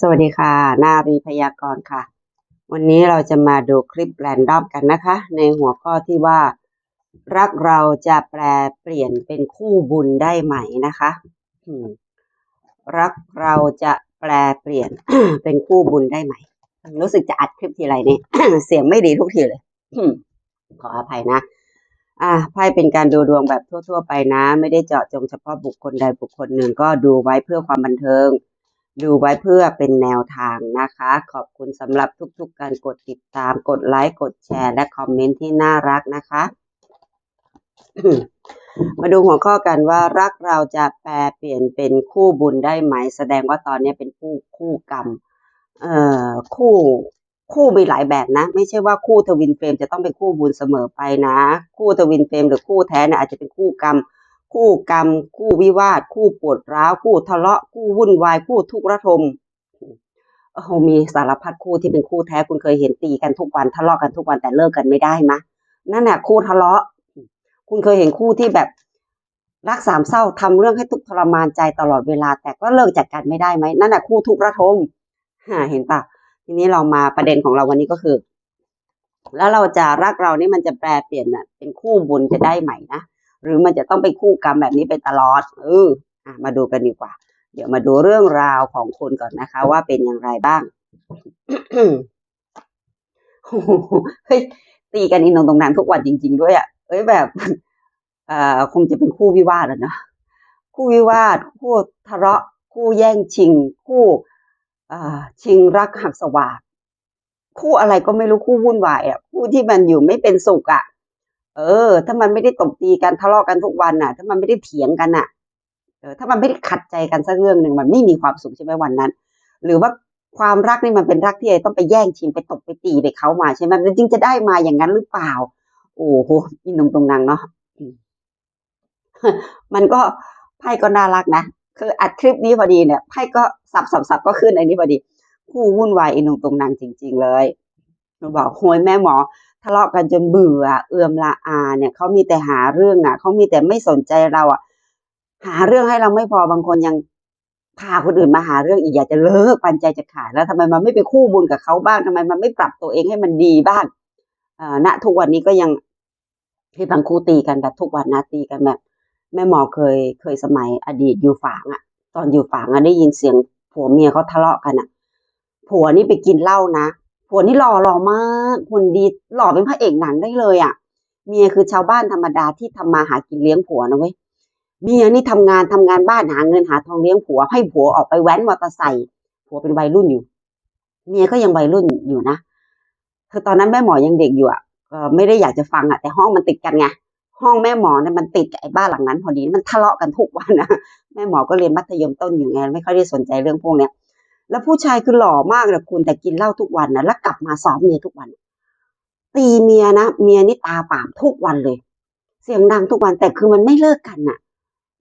สวัสดีค่ะ นารีพยากรณ์ค่ะ วันนี้เราจะมาดูคลิปแรนดอมกันนะคะ ในหัวข้อที่ว่า รักเราจะแปลเปลี่ยนเป็นคู่บุญได้ไหมนะคะรักเราจะแปลเปลี่ยนเป็นคู่บุญได้ไหม รู้สึกจะอัดคลิปทีไรเนี่ยเสียงไม่ดีทุกทีเลยขออภัยนะ อ่าไพ่เป็นการดูดวงแบบทั่ว ๆ ไปนะ ไม่ได้เจาะจงเฉพาะบุคคลใดบุคคลหนึ่งก็ดูไว้เพื่อความบันเทิง ดูไว้เพื่อเป็นแนวทางนะคะ ขอบคุณสำหรับทุกๆการกดติดตามกดไลค์กดแชร์ และคอมเมนต์ที่น่ารักนะคะ มาดูหัวข้อกันว่ารักเราจะแปลเปลี่ยนเป็นคู่บุญได้ไหม แสดงว่าตอนนี้เป็นคู่คู่กรรม เอ่อคู่คู่มีหลายแบบนะ ไม่ใช่ว่าคู่ทวินเฟรมจะต้องเป็นคู่บุญเสมอไปนะ คู่ทวินเฟรมหรือคู่แท้เนี่ยอาจจะเป็นคู่กรรม คู่กรรม คู่วิวาท คู่ปวดร้าว คู่ทะเลาะ คู่วุ่นวาย คู่ทุกข์ระทมโอ้โหมีสารพัดคู่ที่เป็นคู่แท้คุณเคยเห็นตีกันทุกวันทะเลาะกันทุกวันแต่เลิกกันไม่ได้มะนั่นแหละคู่ทะเลาะ คุณเคยเห็นคู่ที่แบบรักสามเศร้าทำเรื่องให้ทุกทรมานใจตลอดเวลา แต่ก็เลิกจากกันไม่ได้ไหมนั่นแหละคู่ทุกข์ระทมเห็นปะทีนี้เรามาประเด็นของเราวันนี้ก็คือ แล้วเราจะรักเรานี่มันจะแปลเปลี่ยนน่ะเป็นคู่บุญจะได้ไหมนะ หรือมันจะต้องเป็นคู่กรรมแบบนี้ไปตลอดเอออะมาดูกันดีกว่า เดี๋ยวมาดูเรื่องราวของคุณก่อนนะคะ ว่าเป็นอย่างไรบ้างเฮ้ยตีกันอีนงตรงนั้นทุกวันจริง ๆ ด้วยอะเอ้ยแบบเอ่อคงจะเป็นคู่วิวาทอะเนอะคู่วิวาท คู่ทะเลาะ คู่แย่งชิง คู่อ่าชิงรักหักสวาทคู่อะไรก็ไม่รู้คู่วุ่นวายอะคู่ที่มันอยู่ไม่เป็นสุขอะ เออ ถ้ามันไม่ได้ตบตีกันทะเลาะกันทุกวันน่ะ ถ้ามันไม่ได้เถียงกันน่ะ เออ ถ้ามันไม่ได้ขัดใจกันสักเรื่องหนึ่งมันไม่มีความสุขใช่ไหมวันนั้น หรือว่าความรักนี่มันเป็นรักที่ต้องไปแย่งชิงไปตบไปตีไปเขามาใช่ไหมมันจึงจะได้มาอย่างนั้นหรือเปล่า โอ้โหอินตรงตรงนังเนาะมมันก็ไพ่ก็น่ารักนะคืออัดคลิปนี้พอดีเนี่ยไพ่ก็สับสับสับก็ขึ้นในนี้พอดี คู่วุ่นวายอินตรงตรงนังจริง ๆ เลยหนูบอกโหยแม่หมอ ทะเลาะกันจนเบื่อเอื่อมละอาเนี่ยเขามีแต่หาเรื่องอะเขามีแต่ไม่สนใจเราอะ หาเรื่องให้เราไม่พอบางคนยังพาคนอื่นมาหาเรื่องอีกอยากจะเลิกปันใจจะขาดแล้วทำไมมันไม่ไปคู่บุญกับเขาบ้างทำไมมันไม่ปรับตัวเองให้มันดีบ้างอ่าณทุกวันนี้ก็ยังที่บางคู่ตีกันแบบทุกวันนะตีกันแบบแม่หมอเคยเคยสมัยอดีตอยู่ฝางอะ ตอนอยู่ฝางอะได้ยินเสียงผัวเมียเขาทะเลาะกันอะ ผัวนี่ไปกินเหล้านะ ผัวนี่หล่อหล่อมากหุ่นดีหล่อเป็นพระเอกหนังได้เลยอะ เมียคือชาวบ้านธรรมดาที่ทำมาหากินเลี้ยงผัวนะเว้ยเมียนี่ทำงานทำงานบ้านหาเงินหาทองเลี้ยงผัว ให้ผัวออกไปแว้นมอเตอร์ไซค์ผัวเป็นวัยรุ่นอยู่ เมียก็ยังวัยรุ่นอยู่นะคือตอนนั้นแม่หมอยังเด็กอยู่อะไม่ได้อยากจะฟังอะ แต่ห้องมันติดกันไงห้องแม่หมอเนี่ยมันติดกับไอ้บ้านหลังนั้น พอดีมันทะเลาะกันทุกวันนะแม่หมอก็เรียนมัธยมต้นอยู่ไงไม่ค่อยได้สนใจเรื่องพวกเนี้ย แล้วผู้ชายคือหล่อมากเลยคุณแต่กินเหล้าทุกวันนะแล้วกลับมาซ้อมเมียทุกวัน ตีเมียนะเมียนี่ตาปามทุกวันเลย เสียงดังทุกวันแต่คือมันไม่เลิกกันน่ะ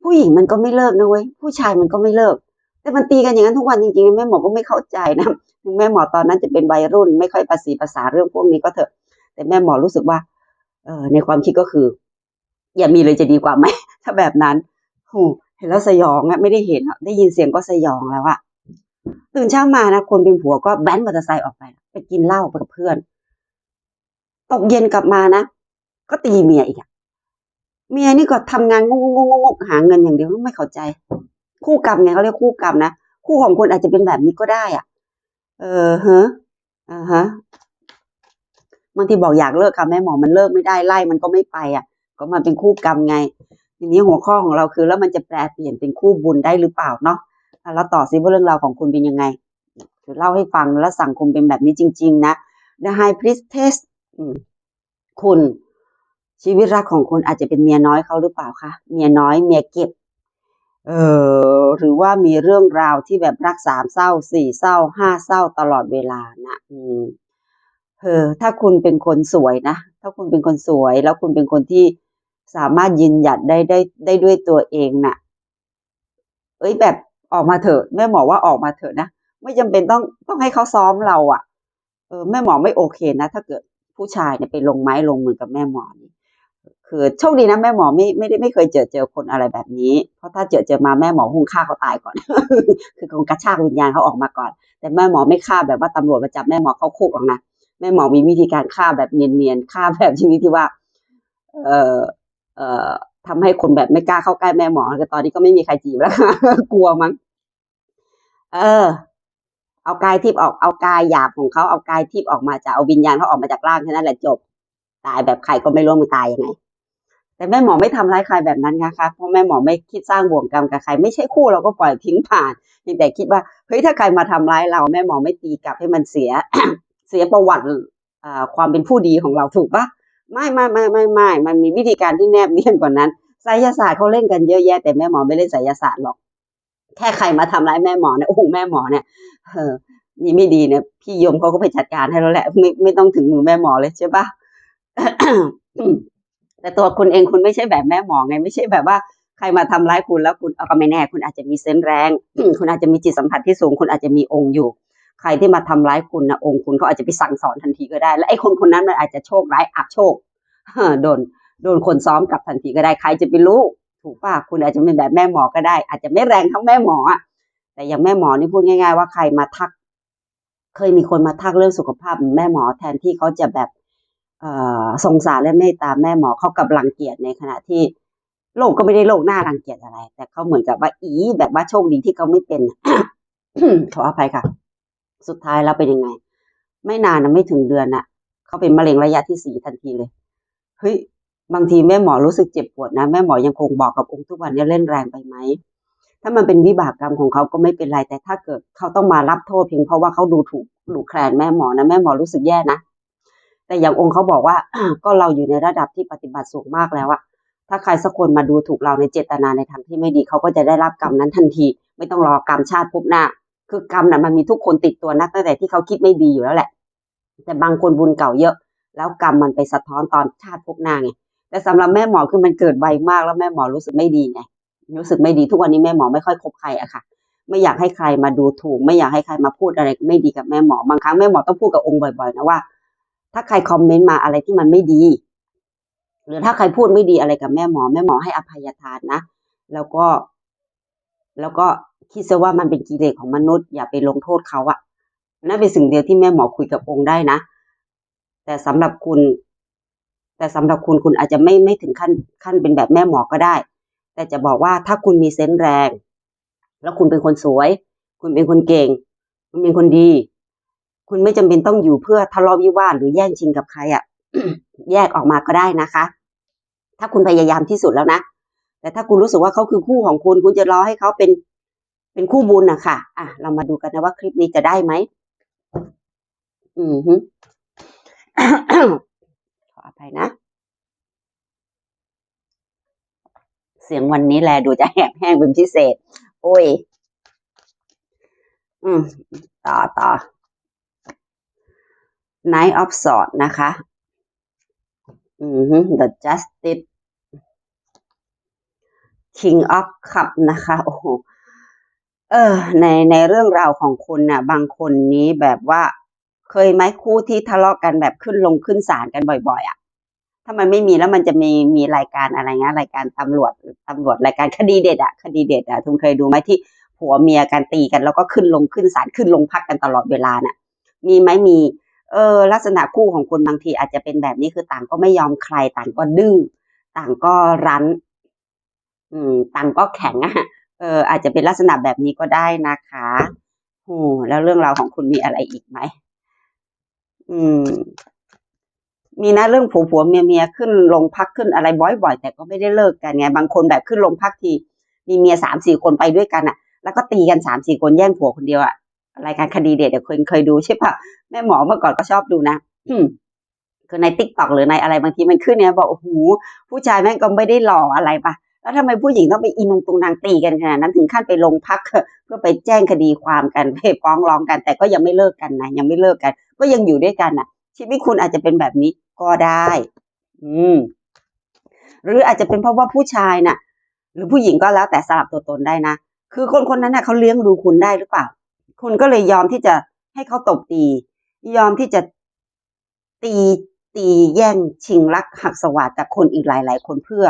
ผู้หญิงมันก็ไม่เลิกนะเว้ยผู้ชายมันก็ไม่เลิก แต่มันตีกันอย่างนั้นทุกวันจริงๆแม่หมอก็ไม่เข้าใจนะถึงแม่หมอตอนนั้นจะเป็นวัยรุ่น ไม่ค่อยประสีภาษาเรื่องพวกนี้ก็เถอะ แต่แม่หมอรู้สึกว่า เออในความคิดก็คือ อย่ามีเลยจะดีกว่าไหมถ้าแบบนั้นโหเห็นแล้วสยองอะไม่ได้เห็นได้ยินเสียงก็สยองแล้วอะ ตื่นเช้ามานะคนเป็นผัวก็แบนมอเตอร์ไซค์ออกไป ไปกินเหล้าไปกับเพื่อน ตกเย็นกลับมานะ ก็ตีเมียอีกอะเมียนี่ก็ทำงานงงงงงหาเงินอย่างเดียวไม่เข้าใจ คู่กรรมไงเขาเรียกคู่กรรมนะคู่ของคนอาจจะเป็นแบบนี้ก็ได้อะ เออฮะอ่าฮะบางทีบอกอยากเลิกค่ะแม่หมอมันเลิกไม่ได้ไล่มันก็ไม่ไปอะ ก็มันเป็นคู่กรรมไง ทีนี้หัวข้อของเราคือ แล้วมันจะแปลเปลี่ยนเป็นคู่บุญได้หรือเปล่าเนาะ แล้วต่อซิว่าเรื่องราวของคุณเป็นยังไงเดี๋ยวเล่าให้ฟังแล้วสังคมเป็นแบบนี้จริง ๆ นะ The High Priestess คุณชีวิตรักของคุณอาจจะเป็นเมียน้อยเขาหรือเปล่าคะเมียน้อยเมียเก็บ เออหรือว่ามีเรื่องราวที่แบบรักสามเศร้าสี่เศร้าห้าเศร้าตลอดเวลานะอืมเออถ้าคุณเป็นคนสวยนะ ถ้าคุณเป็นคนสวย แล้วคุณเป็นคนที่สามารถยืนหยัดได้ได้ได้ด้วยตัวเองน่ะ เอ้ยแบบ ออกมาเถอะแม่หมอว่าออกมาเถอะนะไม่จำเป็นต้องต้องให้เขาซ้อมเราอะเออแม่หมอไม่โอเคนะ ถ้าเกิดผู้ชายเนี่ยไปลงไม้ลงมือกับแม่หมอนี่คือโชคดีนะแม่หมอไม่ไม่ได้ไม่เคยเจอเจอคนอะไรแบบนี้ เพราะถ้าเจอเจอมาแม่หมอคงฆ่าเขาตายก่อน คือคงกระชากวิญญาณเขาออกมาก่อน แต่แม่หมอไม่ฆ่าแบบว่าตำรวจมาจับแม่หมอเขาคุกหรอกนะแม่หมอมีวิธีการฆ่าแบบเนียนๆฆ่าแบบชนิดที่ว่า เอ่อเอ่อทำให้คนแบบไม่กล้าเข้าใกล้แม่หมอแต่ตอนนี้ก็ไม่มีใครจีบแล้วกลัวมั้ง เออ เอากายทิพย์ออกเอากายหยาบของเขาเอากายทิพย์ออกมาจากเอาวิญญาณเขาออกมาจากร่างแค่นั้นแหละจบ ตายแบบใครก็ไม่รู้มันตายยังไง แต่แม่หมอไม่ทำร้ายใครแบบนั้นนะคะเพราะแม่หมอไม่คิดสร้างบ่วงกรรมกับใคร ไม่ใช่คู่เราก็ปล่อยทิ้งผ่านเพียงแต่คิดว่าเฮ้ยถ้าใครมาทำร้ายเราแม่หมอไม่ตีกลับให้มันเสีย เสียประวัติความเป็นผู้ดีของเราถูกปะไม่ไม่ไม่ไม่ไม่มันมีวิธีการที่แนบเนียนกว่านั้นไสยศาสตร์เขาเล่นกันเยอะแยะแต่แม่หมอไม่เล่นไสยศาสตร์หรอก แค่ใครมาทำร้ายแม่หมอเนี่ยโอ้โหแม่หมอเนี่ยเออนี่ไม่ดีเนี่ยพี่ยมเขาก็ไปจัดการให้แล้วแหละไม่ไม่ต้องถึงมือแม่หมอเลยใช่ปะแต่ตัวคุณเองคุณไม่ใช่แบบแม่หมอไง ไม่ใช่แบบว่าใครมาทำร้ายคุณแล้วคุณเอาก็ไม่แน่ คุณอาจจะมีเซนส์แรง คุณอาจจะมีจิตสัมผัสที่สูง คุณอาจจะมีองค์อยู่ ใครที่มาทำร้ายคุณนะองค์คุณเขาอาจจะไปสั่งสอนทันทีก็ได้ และไอ้คนคนนั้นมันอาจจะโชคร้ายอับโชคโดนโดนคนซ้อมกลับทันทีก็ได้ใครจะไปรู้ ถูกป่ะคุณอาจจะเป็นแบบแม่หมอก็ได้ อาจจะไม่แรงเท่าแม่หมออะแต่อย่างแม่หมอนี่พูดง่าย ๆ ว่าใครมาทัก เคยมีคนมาทักเรื่องสุขภาพแม่หมอแทนที่เขาจะแบบเอ่อสงสารและเมตตาแม่หมอเขากับรังเกียจในขณะที่โลกก็ไม่ได้โลกหน้ารังเกียจอะไร แต่เขาเหมือนกับว่าอีแบบว่าโชคดีที่เขาไม่เป็นขออภัยค่ะ สุดท้ายแล้วเป็นยังไง ไม่นานนะไม่ถึงเดือนน่ะเขาเป็นมะเร็งระยะที่สี่ทันทีเลยเฮ้ย บางทีแม่หมอรู้สึกเจ็บปวดนะแม่หมอยังคงบอกกับองค์ทุกวันนี้เล่นแรงไปไหมถ้ามันเป็นวิบากกรรมของเขาก็ไม่เป็นไรแต่ถ้าเกิดเขาต้องมารับโทษเพียงเพราะว่าเขาดูถูกดูแคลนแม่หมอนะแม่หมอรู้สึกแย่นะแต่อย่างองค์เขาบอกว่าก็เราอยู่ในระดับที่ปฏิบัติสูงมากแล้วอะถ้าใครสักคนมาดูถูกเราในเจตนาในทางที่ไม่ดีเขาก็จะได้รับกรรมนั้นทันที ไม่ต้องรอกรรมชาติภพหน้า คือกรรมน่ะมันมีทุกคนติดตัวนักตั้งแต่ที่เขาคิดไม่ดีอยู่แล้วแหละ แต่บางคนบุญเก่าเยอะ แล้วกรรมมันไปสะท้อนตอนชาติภพหน้าไง แต่สำหรับแม่หมอคือมันเกิดไวมากแล้วแม่หมอรู้สึกไม่ดีไงรู้สึกไม่ดีทุกวันนี้แม่หมอไม่ค่อยคบใครอะค่ะ ไม่อยากให้ใครมาดูถูก ไม่อยากให้ใครมาพูดอะไรไม่ดีกับแม่หมอบางครั้งแม่หมอต้องพูดกับองค์บ่อยๆนะว่า ถ้าใครคอมเมนต์มาอะไรที่มันไม่ดี หรือถ้าใครพูดไม่ดีอะไรกับแม่หมอ แม่หมอให้อภัยทานนะแล้วก็ แล้วก็คิดซะว่ามันเป็นกิเลสของมนุษย์อย่าไปลงโทษเขาอะนั่นเป็นสิ่งเดียวที่แม่หมอคุยกับองค์ได้นะ แต่สำหรับคุณ แต่สำหรับคุณคุณอาจจะไม่ไม่ถึงขั้นขั้นเป็นแบบแม่หมอก็ได้ แต่จะบอกว่าถ้าคุณมีเซนส์แรง แล้วคุณเป็นคนสวย คุณเป็นคนเก่ง คุณเป็นคนดี คุณไม่จำเป็นต้องอยู่เพื่อทะเลาะวิวาทหรือแย่งชิงกับใครอะ่ะแยกออกมาก็ได้นะคะ ถ้าคุณพยายามที่สุดแล้วนะ แต่ถ้าคุณรู้สึกว่าเขาคือคู่ของคุณ คุณจะรอให้เขาเป็นเป็นคู่บุญนะค่ะ อะ เรามาดูกันนะว่าคลิปนี้จะได้ไหม อือฮึ ออภัยนะ เสียงวันนี้แลดูจะแหบแห้งเป็นพิเศษ โอ้ย อืม ต่อต่อ Knight of Swords นะคะ อือ The Justice King of Cup นะคะ โอ้โห เออ ในในเรื่องราวของคุณน่ะ บางคนนี้แบบว่า เคยไหมคู่ที่ทะเลาะกันแบบขึ้นลงขึ้นศาลกันบ่อย ๆอะถ้ามันไม่มีแล้วมันจะมีมีรายการอะไรเงี้ยรายการตำรวจตำรวจรายการคดีเด็ดอะคดีเด็ดอะทุกเคยดูไหมที่ผัวเมียกันตีกันแล้วก็ขึ้นลงขึ้นศาลขึ้นลงพักกันตลอดเวลาน่ะ มีไหมมี เออ ลักษณะคู่ของคุณบางทีอาจจะเป็นแบบนี้คือต่างก็ไม่ยอมใครต่างก็ดื้อต่างก็รั้น อืม ต่างก็แข็งอะเออ อาจจะเป็นลักษณะแบบนี้ก็ได้นะคะโอ้แล้วเรื่องราวของคุณมีอะไรอีกไหม อืม มีนะเรื่องผัวผัวเมียเมียขึ้นลงพักขึ้นอะไรบ่อยๆแต่ก็ไม่ได้เลิกกันไงบางคนแบบขึ้นลงพักทีมีเมียสามสี่คนไปด้วยกันอะ แล้วก็ตีกันสามสี่คนแย่งผัวคนเดียวอะรายการคดีเด็ดเดี๋ยวคยเคยดูใช่ปะแม่หมอเมื่อก่อนก็ชอบดูนะคือในติ๊กต็อกหรือในอะไรบางทีมันขึ้นเนี่ยบอกโอ้โหผู้ชายแม่งก็ไม่ได้หล่ออะไรปะ แล้วทำไมผู้หญิงต้องไปอินุงตุงนางตีกันขนาดนั้นถึงขั้นไปลงพักเพื่อไปแจ้งคดีความกันไปฟ้องร้องกัน แต่ก็ยังไม่เลิกกันนะยังไม่เลิกกัน ก็ยังอยู่ด้วยกันอะ ชีวิตคุณอาจจะเป็นแบบนี้ก็ได้ อืม หรืออาจจะเป็นเพราะว่าผู้ชายน่ะ หรือผู้หญิงก็แล้วแต่สลับตัวตนได้นะคือคนคนนั้นน่ะเขาเลี้ยงดูคุณได้หรือเปล่า คุณก็เลยยอมที่จะให้เขาตบตี ยอมที่จะตีตีแย่งชิงรักหักสวัสดจากคนอีกหลาย ๆ คนเพื่อ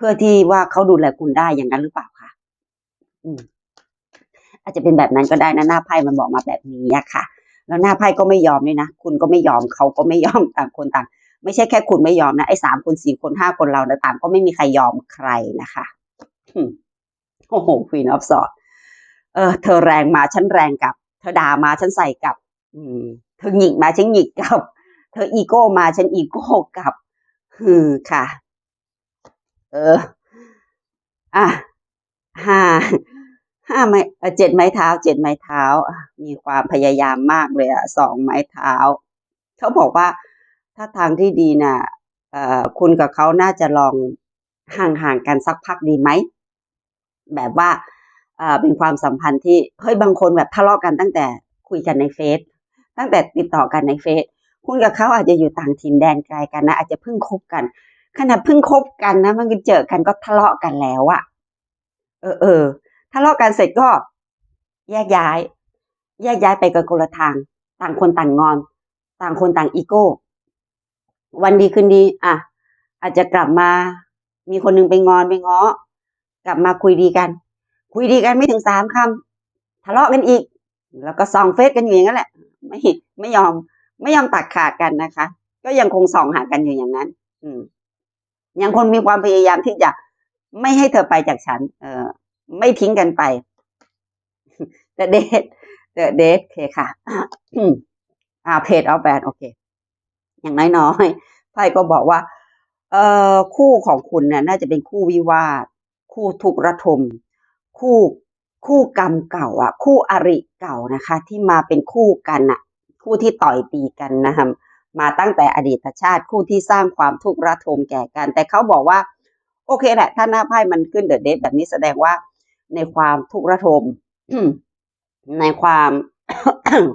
พื่อที่ว่าเขาดูแลคุณได้อย่างนั้นหรือเปล่าคะอืม อาจจะเป็นแบบนั้นก็ได้นะหน้าไพ่มันบอกมาแบบนี้ค่ะ แล้วหน้าไพ่ก็ไม่ยอมด้วยนะคุณก็ไม่ยอมเขาก็ไม่ยอมต่างคนต่าง ไม่ใช่แค่คุณไม่ยอมนะไอ้สามคนสี่คนห้าคนเรานะต่างก็ไม่มีใครยอมใครนะคะโอ้โห Queen of Swords เออ เธอแรงมาฉันแรงกลับ เธอด่ามาฉันใส่กลับ อืม เธอหงิกมาฉันหงิกกลับ เธออีโก้มาฉันอีโก้กลับฮือค่ะ เออ อะห้าห้าไม้เอ่เจ็ดไม้เท้าเจ็ดไม้เท้า มีความพยายามมากเลยอะสองไม้เท้า เขาบอกว่าถ้าทางที่ดีน่ะเอ่อคุณกับเขาน่าจะลองห่างๆกันสักพักดีไหม แบบว่าเอ่อเป็นความสัมพันธ์ที่เฮ้ยบางคนแบบทะเลาะกันตั้งแต่คุยกันในเฟซตั้งแต่ติดต่อกันในเฟซคุณกับเขาอาจจะอยู่ต่างถิ่นแดนไกลกันนะอาจจะเพิ่งคบกัน ขนาดเพิ่งคบกันนะมันก็เจอกันก็ทะเลาะกันแล้วอะเออเออทะเลาะกันเสร็จก็ แยกย้าย แยกย้ายไปกันคนละทาง ต่างคนต่างงอน ต่างคนต่างอีโก้ วันดีคืนดีอะอาจจะกลับมา มีคนหนึงไปงอนไปง้อ กลับมาคุยดีกัน คุยดีกันไม่ถึงสามคำทะเลาะกันอีก แล้วก็ส่องเฟซกันอยู่อย่างนั้นแหละ ไม่ไม่ยอมไม่ยอมตัดขาดกันนะคะ ก็ยังคงส่องหากันอยู่อย่างนั้น อืม ยังคนมีความพยายามที่จะไม่ให้เธอไปจากฉัน เออไม่ทิ้งกันไป The date The date โอเคค่ะ อ่าเพจเอาแบนโอเค อย่างน้อยๆไพ่ก็บอกว่า เอ่อคู่ของคุณเนี่ยน่าจะเป็นคู่วิวาท คู่ทุกระทม คู่คู่กรรมเก่า อะ คู่อริเก่านะคะ ที่มาเป็นคู่กันอะ คู่ที่ต่อยตีกันนะคะ มาตั้งแต่อดีตชาติคู่ที่สร้างความทุกข์ระทมแก่กัน แต่เขาบอกว่า โอเคแหละถ้าหน้าไพ่มันขึ้นเดอะเดทแบบนี้แสดงว่าในความทุกข์ระทมในความ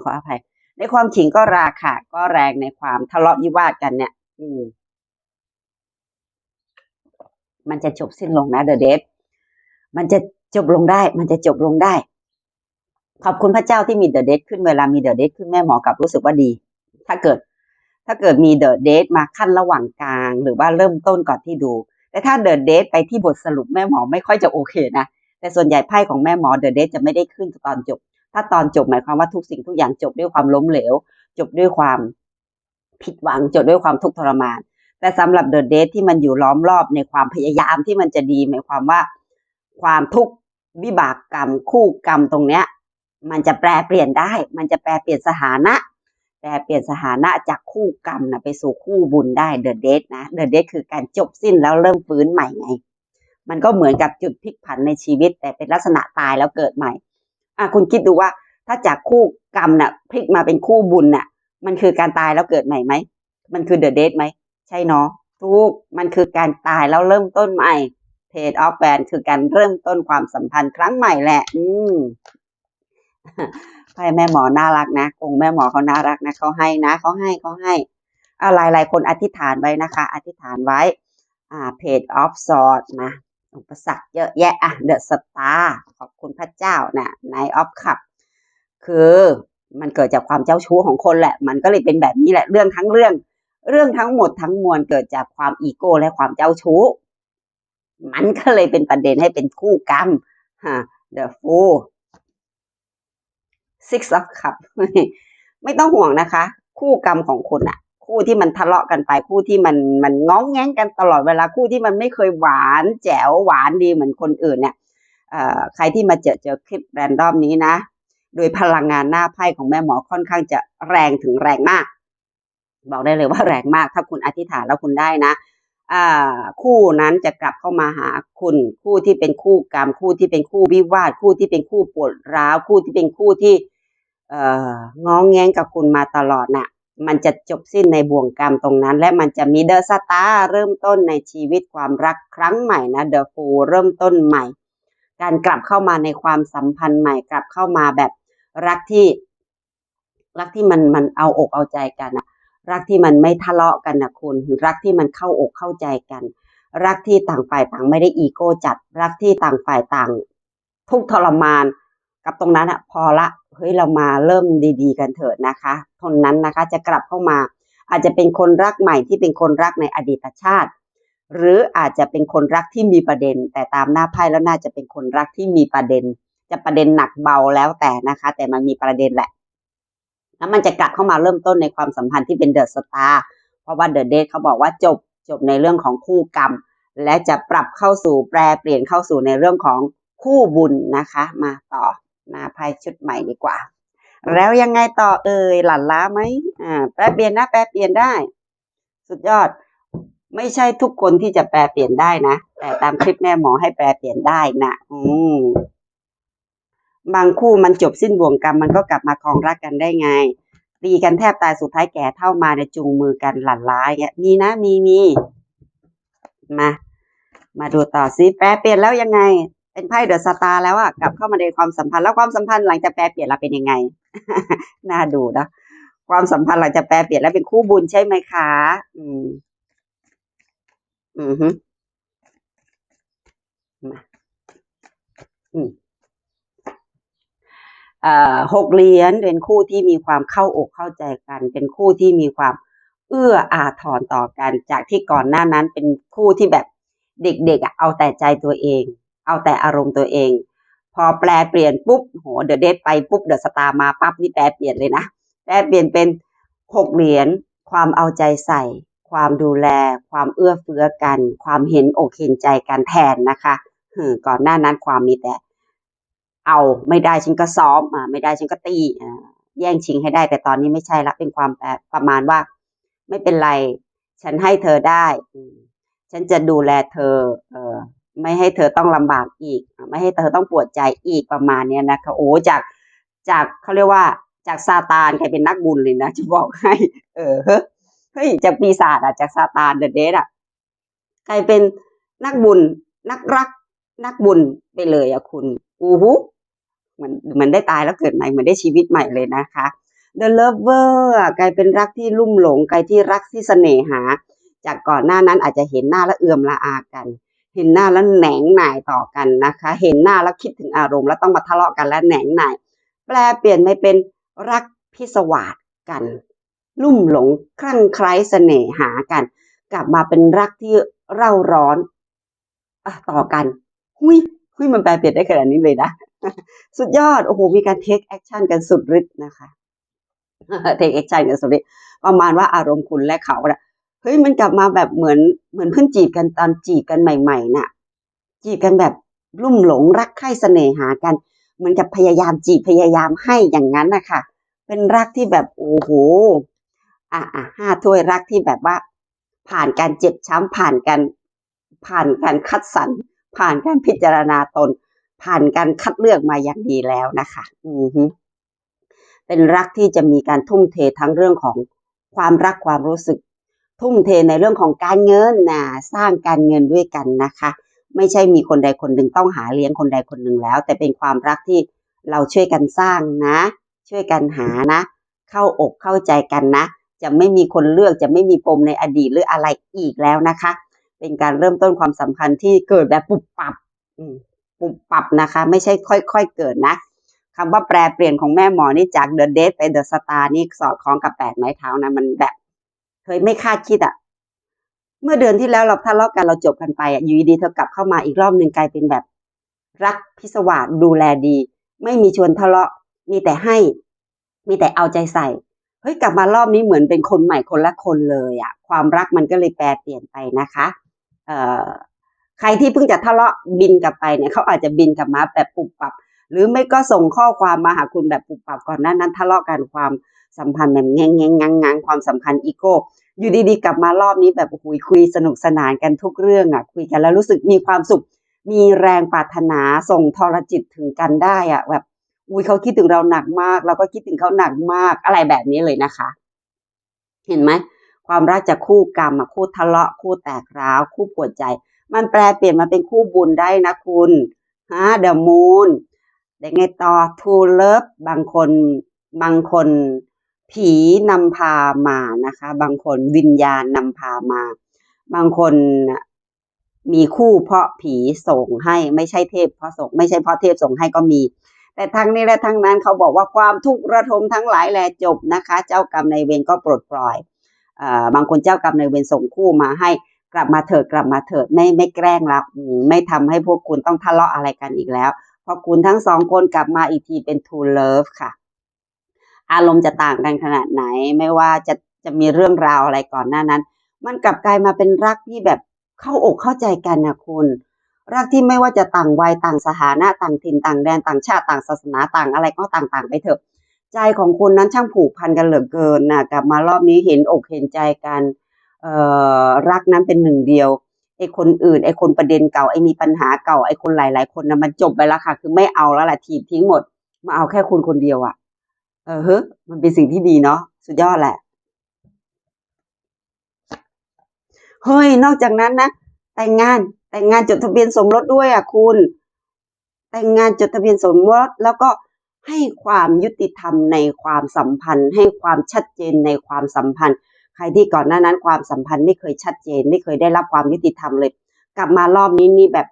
ขออภัยในความขิงก็ราค่ะก็แรงในความทะเลาะวิวาทกันเนี่ย อืม มันจะจบสิ้นลงนะเดอะเดทมันจะจบลงได้ มันจะจบลงได้ ขอบคุณพระเจ้าที่มีเดอะเดทขึ้นเวลามีเดอะเดทขึ้นแม่หมอกลับรู้สึกว่าดี ถ้าเกิด ถ้าเกิดมีเดอะเดทมาขั้นระหว่างกลาง หรือว่าเริ่มต้นก่อนที่ดู แต่ถ้าเดอะเดทไปที่บทสรุปแม่หมอไม่ค่อยจะโอเคนะแต่ส่วนใหญ่ไพ่ของแม่หมอเดอะเดทจะไม่ได้ขึ้นตอนจบ ถ้าตอนจบหมายความว่าทุกสิ่งทุกอย่างจบด้วยความล้มเหลว จบด้วยความผิดหวังจบด้วยความทุกข์ทรมาน แต่สำหรับเดอะเดทที่มันอยู่ล้อมรอบในความพยายามที่มันจะดีหมายความว่า ความทุกข์วิบากกรรมคู่กรรมตรงเนี้ย มันจะแปลเปลี่ยนได้ มันจะแปลเปลี่ยนสถานะ แปลเปลี่ยนสถานะจากคู่กรรมนะไปสู่คู่บุญได้เดอะเดทนะเดอะเดทคือการจบสิ้นแล้วเริ่มฟื้นใหม่ไง มันก็เหมือนกับจุดพลิกผันในชีวิต แต่เป็นลักษณะตายแล้วเกิดใหม่อะคุณคิดดูว่าถ้าจากคู่กรรมน่ะพลิกมาเป็นคู่บุญน่ะ มันคือการตายแล้วเกิดใหม่ไหมมันคือเดอะเดทไหมใช่เนาะทุกมันคือการตายแล้วเริ่มต้นใหม่เพจออฟแบนคือการเริ่มต้นความสัมพันธ์ครั้งใหม่แหละ อืม ไพ่แม่หมอน่ารักนะองค์แม่หมอเขาน่ารักนะเขาให้นะเขาให้เขาให้เอาหลายหลายคนอธิษฐานไว้นะคะ อธิษฐานไว้ อ่าเพจออฟซอร์ดนะอุปสรรคเยอะแยะอะเดอะสตาร์ขอบคุณพระเจ้านะในออฟคับ คือมันเกิดจากความเจ้าชู้ของคนแหละ มันก็เลยเป็นแบบนี้แหละเรื่องทั้งเรื่อง เรื่องทั้งหมดทั้งมวลเกิดจากความอีโก้และความเจ้าชู้ มันก็เลยเป็นประเด็นให้เป็นคู่กรรมฮะฟู The Fool Six of Cup ไม่ต้องห่วงนะคะ คู่กรรมของคุณอะคู่ที่มันทะเลาะกันไปคู่ที่มันมันง้องแง้งกันตลอดเวลาคู่ที่มันไม่เคยหวานแจ๋วหวานดีเหมือนคนอื่นเนี่ยใครที่มาเจอเจอคลิปแรนดอมนี้นะ โดยพลังงานหน้าไพ่ของแม่หมอค่อนข้างจะแรงถึงแรงมาก บอกได้เลยว่าแรงมาก ถ้าคุณอธิษฐานแล้วคุณได้นะคู่นั้นจะกลับเข้ามาหาคุณ คู่ที่เป็นคู่กรรม คู่ที่เป็นคู่วิวาท คู่ที่เป็นคู่ปวดร้าว คู่ที่เป็นคู่ที่ ง้องแง้งกับคุณมาตลอดน่ะ มันจะจบสิ้นในบ่วงกรรมตรงนั้น และมันจะมีเดอะสตาร์เริ่มต้นในชีวิตความรักครั้งใหม่นะเดอะฟูเริ่มต้นใหม่ การกลับเข้ามาในความสัมพันธ์ใหม่กลับเข้ามาแบบรักที่รักที่มันมันเอาอกเอาใจกันอะรักที่มันไม่ทะเลาะกันนะคุณ รักที่มันเข้าอกเข้าใจกัน รักที่ต่างฝ่ายต่างไม่ได้อีโก้จัด รักที่ต่างฝ่ายต่าง ทุกทรมาน กับตรงนั้นอะพอละ เฮ้ยเรามาเริ่มดีๆ กันเถิดนะคะทนนั้นนะคะจะกลับเข้ามา อาจจะเป็นคนรักใหม่ที่เป็นคนรักในอดีตชาติ หรืออาจจะเป็นคนรักที่มีประเด็น แต่ตามหน้าไพ่แล้วน่าจะเป็นคนรักที่มีประเด็น จะประเด็นหนักเบาแล้วแต่นะคะ แต่มันมีประเด็นแหละแล้วมันจะกลับเข้ามาเริ่มต้นในความสัมพันธ์ที่เป็นเดอะสตาร์เพราะว่าเดอะเดทเขาบอกว่าจบจบในเรื่องของคู่กรรม และจะปรับเข้าสู่แปรเปลี่ยนเข้าสู่ในเรื่องของคู่บุญนะคะ มาต่อ น้าไพ่ชุดใหม่ดีกว่า แล้วยังไงต่อเอ่ยหลั่นล้าไหมอ่าแปรเปลี่ยนนะแปรเปลี่ยนได้ สุดยอด ไม่ใช่ทุกคนที่จะแปรเปลี่ยนได้นะแต่ตามคลิปแม่หมอให้แปรเปลี่ยนได้นะอืมบางคู่มันจบสิ้นบ่วงกรรมมันก็กลับมาครองรักกันได้ไงตีกันแทบตายสุดท้ายแก่เท่ามาในยจูงมือกันหลั่นล้าอย่างเงี้ยมีนะมีมีมา มาดูต่อซิแปรเปลี่ยนแล้วยังไง เป็นไพ่เดอะสตาร์แล้วอะกลับเข้ามาในความสัมพันธ์แล้วความสัมพันธ์หลังจากแปรเปลี่ยนเราเป็นยังไง น่าดูนะความสัมพันธ์หลังจากแปรเปลี่ยนแล้วเป็นคู่บุญใช่ไหมคะ อืม อือฮึมาอืมเอ่อหกเหรียญเป็นคู่ที่มีความเข้าอกเข้าใจกัน เป็นคู่ที่มีความเอื้ออาทรต่อกัน จากที่ก่อนหน้านั้นเป็นคู่ที่แบบเด็กๆเอาแต่ใจตัวเอง เอาแต่อารมณ์ตัวเอง พอแปลเปลี่ยนปุ๊บโหเดอะเดทไปปุ๊บเดอะสตาร์มาปั๊บนี่แปลเปลี่ยนเลยนะแปลเปลี่ยนเป็นหกเหรียญความเอาใจใส่ ความดูแล ความเอื้อเฟื้อกัน ความเห็นอกเห็นใจกันแทนนะคะคือก่อนหน้านั้นความมีแต่ เอาไม่ได้ฉันก็ซ้อมอ่าไม่ได้ฉันก็ตีอ่าแย่งชิงให้ได้ แต่ตอนนี้ไม่ใช่ละเป็นความแบบประมาณว่า ไม่เป็นไร ฉันให้เธอได้ ฉันจะดูแลเธอ เออ ไม่ให้เธอต้องลำบากอีก ไม่ให้เธอต้องปวดใจอีกประมาณเนี้ยนะคะโอ้จากจากเขาเรียกว่าจากซาตานกลายเป็นนักบุญเลยนะจะบอกให้ เออเฮ้ยจากปีศาจอะจากซาตานเดอะเดทอะกลายเป็นนักบุญ นักรัก นักบุญไปเลยอะคุณอูหูเหมือนเหมือนได้ตายแล้วเกิดใหม่เหมือนได้ชีวิตใหม่เลยนะคะ The Lover อะกลายเป็นรักที่ลุ่มหลงกลายที่รักที่เสน่หา จากก่อนหน้านั้นอาจจะเห็นหน้าแล้วเอื่อมละอากัน เห็นหน้าแล้วแหนงหน่ายต่อกันนะคะ เห็นหน้าแล้วคิดถึงอารมณ์ แล้วต้องมาทะเลาะกันและแหนงหน่าย แปลเปลี่ยนไปเป็นรักพิศวาสกัน ลุ่มหลงคลั่งไคล้เสน่หากัน กลับมาเป็นรักที่เร่าร้อนอต่อกันหุยหุยมันแปลเปลี่ยนได้ขนาดนี้เลยนะสุดยอดโอ้โหมีการเทคแอคชั่นกันสุดฤทธิ์นะคะเทคแอคชั่นกันสุดฤทธิ์ประมาณว่าอารมณ์คุณและเขาน่ะ เฮ้ยมันกลับมาแบบเหมือนเหมือนเพิ่งจีบกันตอนจีบกันใหม่ๆน่ะ จีบกันแบบลุ่มหลงรักใคร่เสน่หากันเหมือนกับพยายามจีบพยายามให้อย่างนั้นนะคะเป็นรักที่แบบโอ้โหอะอะห้าถ้วยรักที่แบบว่า ผ่านการเจ็บช้ำผ่านการผ่านการคัดสรรผ่านการพิจารณาตน ผ่านการคัดเลือกมาอย่างดีแล้วนะคะ อือฮึเป็นรักที่จะมีการทุ่มเททั้งเรื่องของความรักความรู้สึก ทุ่มเทในเรื่องของการเงินนะสร้างการเงินด้วยกันนะคะ ไม่ใช่มีคนใดคนหนึ่งต้องหาเลี้ยงคนใดคนหนึ่งแล้ว แต่เป็นความรักที่เราช่วยกันสร้างนะ ช่วยกันหานะ เข้าอกเข้าใจกันนะ จะไม่มีคนเลือกจะไม่มีปมในอดีตหรืออะไรอีกแล้วนะคะ เป็นการเริ่มต้นความสัมพันธ์ที่เกิดแบบปุบปับปุบปับนะคะ ไม่ใช่ค่อยๆเกิดนะคำว่าแปรเปลี่ยนของแม่หมอนี่จากเดอะเดทไปเดอะสตาร์นี่สอดคล้องกับแปดไม้เท้านะมันแบบ เคยไม่คาดคิดอะเมื่อเดือนที่แล้วเราทะเลาะกันเราจบกันไปอะอยู่ดีเธอกลับเข้ามาอีกรอบหนึ่งกลายเป็นแบบ รักพิศวาสดูแลดี ไม่มีชวนทะเลาะ มีแต่ให้ มีแต่เอาใจใส่เฮ้ยกลับมารอบนี้เหมือนเป็นคนใหม่คนละคนเลยอะความรักมันก็เลยแปรเปลี่ยนไปนะคะเอ่อใครที่เพิ่งจะทะเลาะบินกลับไปเนี่ยเขาอาจจะบินกลับมาแบบปุบปับ หรือไม่ก็ส่งข้อความมาหาคุณแบบปุบปับก่อนหน้านั้นทะเลาะกันความ สัมพันธ์แบบแง่งแงงงังงังความสัมพันธ์อีโก้อยู่ดีๆ กลับมารอบนี้แบบคุยคุยสนุกสนานกันทุกเรื่องอะ คุยกันแล้วรู้สึกมีความสุข มีแรงปรารถนาส่งทรจิตถึงกันได้อะ แบบอุ้ยเขาคิดถึงเราหนักมากเราก็คิดถึงเขาหนักมากอะไรแบบนี้เลยนะคะ เห็นไหมความรักจากคู่กรรมอะคู่ทะเลาะคู่แตกร้าว คู่ปวดใจ มันแปลเปลี่ยนมาเป็นคู่บุญได้นะคุณฮะเดอะมูนแต่ไงต่อทูเลิฟบางคนบางคน ผีนำพามานะคะ บางคนวิญญาณนำพามา บางคนมีคู่เพราะผีส่งให้ไม่ใช่เทพเพราะส่ง ไม่ใช่เพราะเทพส่งให้ก็มี แต่ทั้งนี้และทั้งนั้นเขาบอกว่าความทุกข์ระทมทั้งหลายแลจบนะคะ เจ้ากรรมในเวรก็ปลดปล่อยอ่าบางคนเจ้ากรรมในเวรส่งคู่มาให้กลับมาเถิดกลับมาเถิดไม่ไม่แกล้งละอืมไม่ทำให้พวกคุณต้องทะเลาะอะไรกันอีกแล้ว เพราะคุณทั้งสองคนกลับมาอีกทีเป็น true love ค่ะ อารมณ์จะต่างกันขนาดไหน ไม่ว่าจะจะมีเรื่องราวอะไรก่อนหน้านั้น มันกลับกลายมาเป็นรักที่แบบเข้าอกเข้าใจกันนะคุณ รักที่ไม่ว่าจะต่างวัยต่างสถานะต่างถิ่นต่างแดนต่างชาติต่างศาสนาต่างอะไรก็ต่างๆ ไปเถอะ ใจของคุณนั้นช่างผูกพันกันเหลือเกินนะกลับมารอบนี้เห็นอกเห็นใจกันเอ่อรักนั้นเป็นหนึ่งเดียวไอ้คนอื่นไอ้คนประเด็นเก่าไอ้มีปัญหาเก่าไอ้คนหลาย ๆ คนนะมันจบไปแล้วค่ะ คือไม่เอาแล้วแหละทีบทิ้งหมด มาเอาแค่คุณคนเดียวอะ เออเฮ้ยมันเป็นสิ่งที่ดีเนาะสุดยอดแหละ เฮ้ย นอกจากนั้นนะ แต่งงานแต่งงานจดทะเบียนสมรสด้วยอะคุณ แต่งงานจดทะเบียนสมรสแล้วก็ให้ความยุติธรรมในความสัมพันธ์ ให้ความชัดเจนในความสัมพันธ์ ใครที่ก่อนหน้านั้นความสัมพันธ์ไม่เคยชัดเจน ไม่เคยได้รับความยุติธรรมเลย กลับมารอบนี้นี่แบบ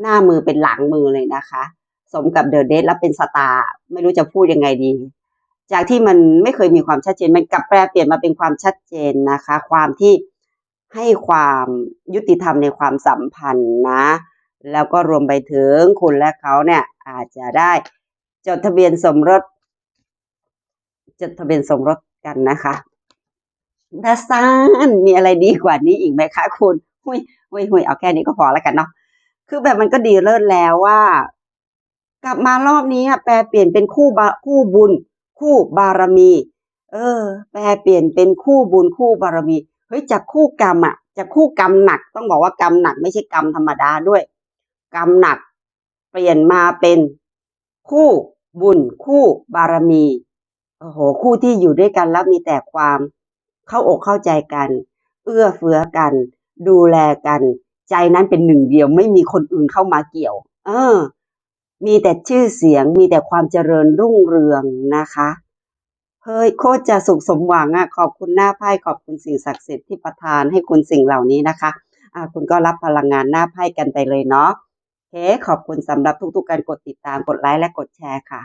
หน้ามือเป็นหลังมือเลยนะคะ สมกับเดอะเดทแล้วเป็นสตาร์ไม่รู้จะพูดยังไงดี จากที่มันไม่เคยมีความชัดเจน มันกลับแปลเปลี่ยนมาเป็นความชัดเจนนะคะ ความที่ให้ความยุติธรรมในความสัมพันธ์นะ แล้วก็รวมไปถึงคุณและเขาเนี่ยอาจจะได้จดทะเบียนสมรสจดทะเบียนสมรสกันนะคะดาซานมีอะไรดีกว่านี้อีกไหมคะคุณหุยหุยหุยเอาแค่นี้ก็พอแล้วกันเนาะคือแบบมันก็ดีเลิศแล้วว่า กลับมารอบนี้อะแปลเปลี่ยนเป็นคู่บาคู่บุญ คู่บารมี เออ แปลเปลี่ยนเป็นคู่บุญคู่บารมี เฮ้ยจากคู่กรรมอะจากคู่กรรมหนักต้องบอกว่ากรรมหนักไม่ใช่กรรมธรรมดาด้วย กรรมหนัก เปลี่ยนมาเป็นคู่บุญคู่บารมีโอ้โหคู่ที่อยู่ด้วยกันแล้วมีแต่ความเข้าอกเข้าใจกัน เอื้อเฟื้อกัน ดูแลกัน ใจนั้นเป็นหนึ่งเดียวไม่มีคนอื่นเข้ามาเกี่ยว เออ มีแต่ชื่อเสียงมีแต่ความเจริญรุ่งเรืองนะคะเฮ้ยโคตรจะสุขสมหวังอะขอบคุณหน้าไพ่ขอบคุณสิ่งศักดิ์สิทธิ์ที่ประทานให้คุณสิ่งเหล่านี้นะคะอ่าคุณก็รับพลังงานหน้าไพ่กันไปเลยเนาะเคขอบคุณสำหรับทุกๆการกดติดตามกดไลค์และกดแชร์ค่ะ